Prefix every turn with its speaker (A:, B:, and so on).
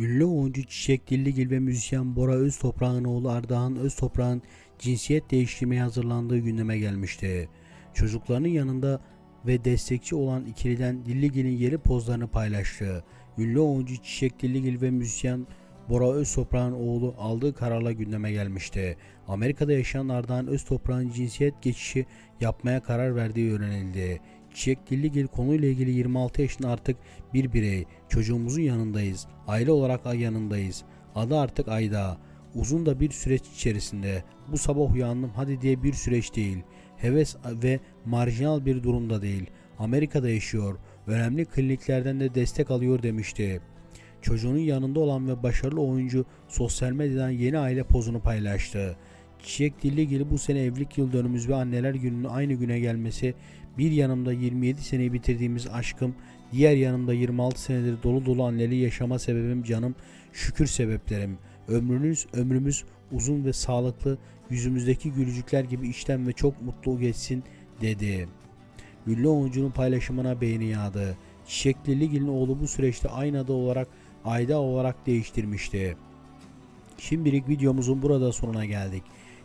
A: Ünlü oyuncu Çiçek Dilligil ve müzisyen Bora Öztoprak'ın oğlu Ardahan Öztoprak'ın cinsiyet değiştirmeye hazırlandığı gündeme gelmişti. Çocuklarının yanında ve destekçi olan ikiliden Dilligil'in yeri pozlarını paylaştı. Ünlü oyuncu Çiçek Dilligil ve müzisyen Bora Öztoprak'ın oğlu aldığı kararla gündeme gelmişti. Amerika'da yaşayan Ardahan Öztoprak'ın cinsiyet geçişi yapmaya karar verdiği öğrenildi. Çiçek Dilligil konuyla ilgili 26 yaşında artık bir birey. Çocuğumuzun yanındayız. Aile olarak yanındayız. Adı artık Ayda. Uzun da bir süreç içerisinde. Bu sabah uyandım hadi diye bir süreç değil. Heves ve marjinal bir durumda değil. Amerika'da yaşıyor. Önemli kliniklerden de destek alıyor demişti. Çocuğunun yanında olan ve başarılı oyuncu sosyal medyadan yeni aile pozunu paylaştı. Çiçek Dilligil bu sene evlilik yıl dönümümüz ve anneler gününün aynı güne gelmesi bir yanımda 27 seneyi bitirdiğimiz aşkım, diğer yanımda 26 senedir dolu dolu anneliği yaşama sebebim canım, şükür sebeplerim. Ömrünüz, ömrümüz uzun ve sağlıklı, yüzümüzdeki gülücükler gibi içten ve çok mutlu geçsin dedi. Ünlü oyuncunun paylaşımına beğeni yağdı. Çiçekli Ligil'in oğlu bu süreçte aynı adı olarak Ayda olarak değiştirmişti. Şimdilik videomuzun burada sonuna geldik.